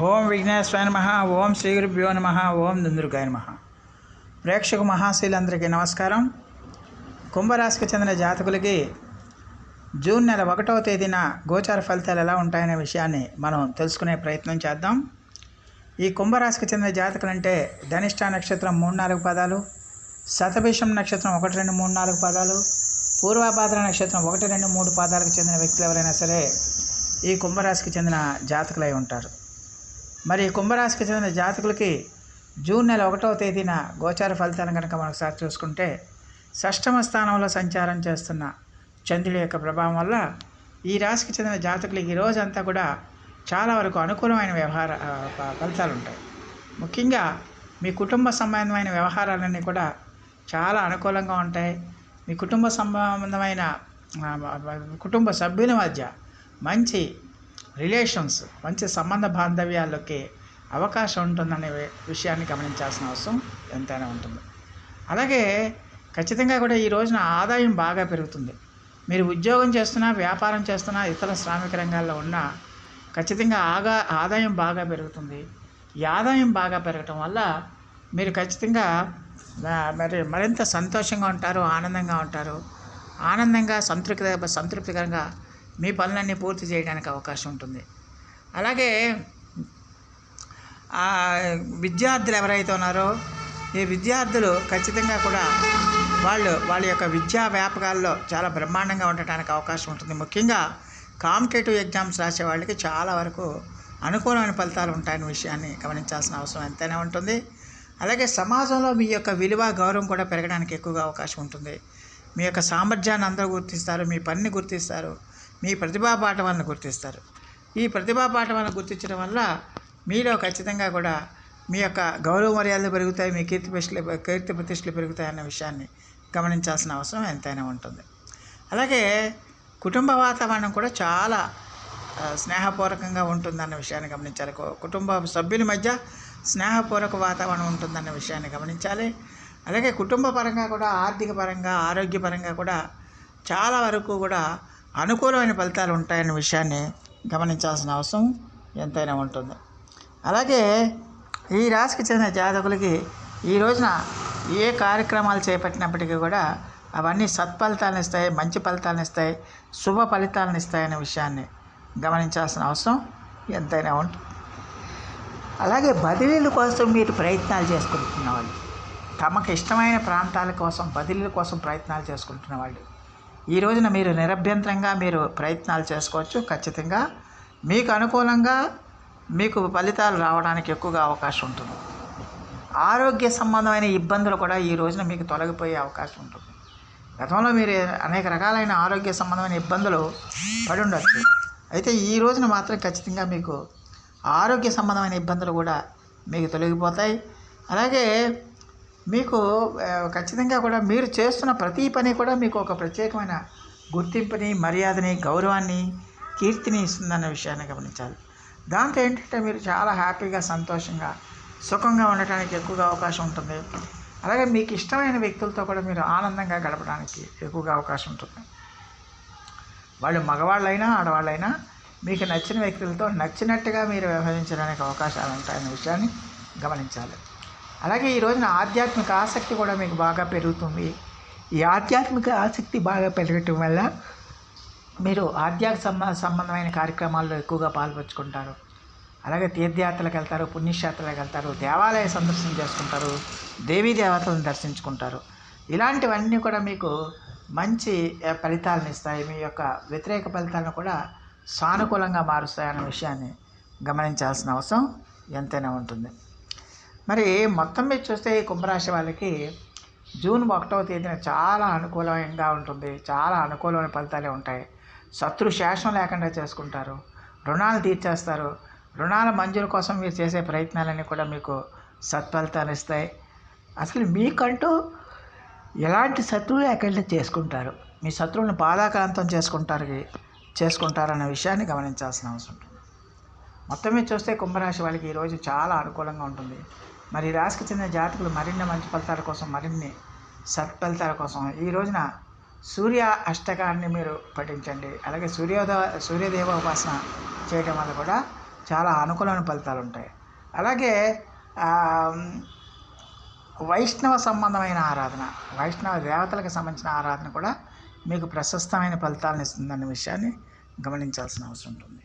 ఓం విఘ్నేశ్వరాయ నమ ఓం శ్రీ గురుభ్యో నమ ఓం దుందుర్గాయ నమ. ప్రేక్షక మహాశీలందరికీ నమస్కారం. కుంభరాశికి చెందిన జాతకులకి జూన్ నెల ఒకటవ తేదీన గోచార ఫలితాలు ఎలా ఉంటాయనే విషయాన్ని మనం తెలుసుకునే ప్రయత్నం చేద్దాం. ఈ కుంభరాశికి చెందిన జాతకులు అంటే ధనిష్ట నక్షత్రం మూడు నాలుగు పదాలు శతభిషం నక్షత్రం ఒకటి రెండు మూడు నాలుగు పదాలు పూర్వాభాద్ర నక్షత్రం ఒకటి రెండు మూడు పాదాలకు చెందిన వ్యక్తులు ఎవరైనా సరే ఈ కుంభరాశికి చెందిన జాతకులై ఉంటారు. మరి కుంభరాశికి చెందిన జాతకులకి జూన్ నెల ఒకటవ తేదీన గోచార ఫలితాలను కనుక మనం చూసుకుంటే షష్టమ స్థానంలో సంచారం చేస్తున్న చంద్రుడి యొక్క ప్రభావం వల్ల ఈ రాశికి చెందిన జాతకులకి ఈ రోజంతా కూడా చాలా వరకు అనుకూలమైన వ్యవహార ఫలితాలు ఉంటాయి. ముఖ్యంగా మీ కుటుంబ సంబంధమైన వ్యవహారాలన్నీ కూడా చాలా అనుకూలంగా ఉంటాయి. మీ కుటుంబ సంబంధమైన కుటుంబ సభ్యుల మధ్య మంచి రిలేషన్స్ మంచి సంబంధ బాంధవ్యాల్లోకి అవకాశం ఉంటుందనే విషయాన్ని గమనించాల్సిన అవసరం ఎంతైనా ఉంటుంది. అలాగే ఖచ్చితంగా కూడా ఈ రోజున ఆదాయం బాగా పెరుగుతుంది. మీరు ఉద్యోగం చేస్తున్నా వ్యాపారం చేస్తున్నా ఇతర శ్రామిక రంగాల్లో ఉన్నా ఖచ్చితంగా ఆగా ఆదాయం బాగా పెరుగుతుంది. ఈ ఆదాయం బాగా పెరగటం వల్ల మీరు ఖచ్చితంగా మరి మరింత సంతోషంగా ఉంటారు ఆనందంగా ఉంటారు. ఆనందంగా సంతృప్తి సంతృప్తికరంగా మీ పనులన్నీ పూర్తి చేయడానికి అవకాశం ఉంటుంది. అలాగే ఆ విద్యార్థులు ఎవరైతే ఉన్నారో ఈ విద్యార్థులు ఖచ్చితంగా కూడా వాళ్ళు వాళ్ళ యొక్క విద్యా వ్యాపకాల్లో చాలా బ్రహ్మాండంగా ఉండటానికి అవకాశం ఉంటుంది. ముఖ్యంగా కాంపిటేటివ్ ఎగ్జామ్స్ రాసే వాళ్ళకి చాలా వరకు అనుకూలమైన ఫలితాలు ఉంటాయనే విషయాన్ని గమనించాల్సిన అవసరం ఎంతైనా ఉంటుంది. అలాగే సమాజంలో మీ యొక్క విలువ గౌరవం కూడా పెరగడానికి ఎక్కువగా అవకాశం ఉంటుంది. మీ యొక్క సామర్థ్యాన్ని అందరూ గుర్తిస్తారు మీ పనిని గుర్తిస్తారు. మీ ప్రతిభా పాఠవాలను గుర్తిస్తారు. ఈ ప్రతిభా పాఠవాలను గుర్తించడం వల్ల మీలో ఖచ్చితంగా కూడా మీ యొక్క గౌరవ మర్యాదలు పెరుగుతాయి మీ కీర్తి ప్రతిష్టలు కీర్తి ప్రతిష్టలు పెరుగుతాయి అన్న విషయాన్ని గమనించాల్సిన అవసరం ఎంతైనా ఉంటుంది. అలాగే కుటుంబ వాతావరణం కూడా చాలా స్నేహపూర్వకంగా ఉంటుందన్న విషయాన్ని గమనించాలి. కుటుంబ సభ్యుల మధ్య స్నేహపూర్వక వాతావరణం ఉంటుందన్న విషయాన్ని గమనించాలి. అలాగే కుటుంబ పరంగా కూడా ఆర్థిక పరంగా ఆరోగ్యపరంగా కూడా చాలా వరకు కూడా అనుకూలమైన ఫలితాలు ఉంటాయన్న విషయాన్ని గమనించాల్సిన అవసరం ఎంతైనా ఉంటుంది. అలాగే ఈ రాశికి చెందిన జాతకులకి ఈ రోజున ఏ కార్యక్రమాలు చేపట్టినప్పటికీ కూడా అవన్నీ సత్ఫలితాలను ఇస్తాయి మంచి ఫలితాలను ఇస్తాయి శుభ ఫలితాలను ఇస్తాయనే విషయాన్ని గమనించాల్సిన అవసరం ఎంతైనా ఉంటుంది అలాగే బదిలీల కోసం మీరు ప్రయత్నాలు చేసుకుంటున్న వాళ్ళు తమకు ఇష్టమైన ప్రాంతాల కోసం బదిలీల కోసం ప్రయత్నాలు చేసుకుంటున్న వాళ్ళు ఈ రోజున మీరు నిరభ్యంతరంగా మీరు ప్రయత్నాలు చేసుకోవచ్చు. ఖచ్చితంగా మీకు అనుకూలంగా మీకు ఫలితాలు రావడానికి ఎక్కువగా అవకాశం ఉంటుంది. ఆరోగ్య సంబంధమైన ఇబ్బందులు కూడా ఈ రోజున మీకు తొలగిపోయే అవకాశం ఉంటుంది. గతంలో మీరు అనేక రకాలైన ఆరోగ్య సంబంధమైన ఇబ్బందులు పడి ఉండొచ్చు. అయితే ఈ రోజున మాత్రం ఖచ్చితంగా మీకు ఆరోగ్య సంబంధమైన ఇబ్బందులు కూడా మీకు తొలగిపోతాయి. అలాగే మీకు ఖచ్చితంగా కూడా మీరు చేస్తున్న ప్రతి పని కూడా మీకు ఒక ప్రత్యేకమైన గుర్తింపుని మర్యాదని గౌరవాన్ని కీర్తిని ఇస్తుందన్న విషయాన్ని గమనించాలి. దాంతో ఏంటంటే మీరు చాలా హ్యాపీగా సంతోషంగా సుఖంగా ఉండటానికి ఎక్కువగా అవకాశం ఉంటుంది. అలాగే మీకు ఇష్టమైన వ్యక్తులతో కూడా మీరు ఆనందంగా గడపడానికి ఎక్కువగా అవకాశం ఉంటుంది. వాళ్ళు మగవాళ్ళైనా ఆడవాళ్ళైనా మీకు నచ్చిన వ్యక్తులతో నచ్చినట్టుగా మీరు వ్యవహరించడానికి అవకాశాలు ఉంటాయనే విషయాన్ని గమనించాలి. అలాగే ఈ రోజున ఆధ్యాత్మిక ఆసక్తి కూడా మీకు బాగా పెరుగుతుంది. ఈ ఆధ్యాత్మిక ఆసక్తి బాగా పెరగటం వల్ల మీరు ఆధ్యాత్మిక సంబ సంబంధమైన కార్యక్రమాల్లో ఎక్కువగా పాల్పంచుకుంటారు. అలాగే తీర్థయాత్రలకు వెళ్తారు పుణ్యక్షేత్రాలకు వెళ్తారు దేవాలయ సందర్శన చేసుకుంటారు దేవీ దేవతలను దర్శించుకుంటారు. ఇలాంటివన్నీ కూడా మీకు మంచి ఫలితాలను ఇస్తాయి. మీ యొక్క వ్యతిరేక ఫలితాలను కూడా సానుకూలంగా మారుస్తాయన్న విషయాన్ని గమనించాల్సిన అవసరం ఎంతైనా ఉంటుంది. మరి మొత్తం మీద చూస్తే ఈ కుంభరాశి వాళ్ళకి జూన్ ఒకటవ తేదీన చాలా అనుకూలంగా ఉంటుంది. చాలా అనుకూలమైన ఫలితాలే ఉంటాయి. శత్రు శేషం లేకుండా చేసుకుంటారు. రుణాలు తీర్చేస్తారు. రుణాల మంజూరు కోసం మీరు చేసే ప్రయత్నాలన్నీ కూడా మీకు సత్ఫలితాలు ఇస్తాయి. అసలు మీకంటూ ఎలాంటి శత్రువు లేకుండా చేసుకుంటారు. మీ శత్రువులను బాధాక్రాంతం చేసుకుంటారు చేసుకుంటారన్న విషయాన్ని గమనించాల్సిన అవసరం. ఉంటుంది మొత్తం మీద చూస్తే కుంభరాశి వాళ్ళకి ఈరోజు చాలా అనుకూలంగా ఉంటుంది. మరి రాశికి చెందిన జాతకులు మరిన్ని మంచి ఫలితాల కోసం మరిన్ని సత్ఫలితాల కోసం ఈ రోజున సూర్య అష్టకాన్ని మీరు పఠించండి. అలాగే సూర్యోదయ సూర్యదేవ ఉపాసన చేయడం వల్ల కూడా చాలా అనుకూలమైన ఫలితాలు ఉంటాయి. అలాగే వైష్ణవ సంబంధమైన ఆరాధన వైష్ణవ దేవతలకు సంబంధించిన ఆరాధన కూడా మీకు ప్రశస్తమైన ఫలితాలను ఇస్తుందన్న విషయాన్ని గమనించాల్సిన అవసరం ఉంటుంది.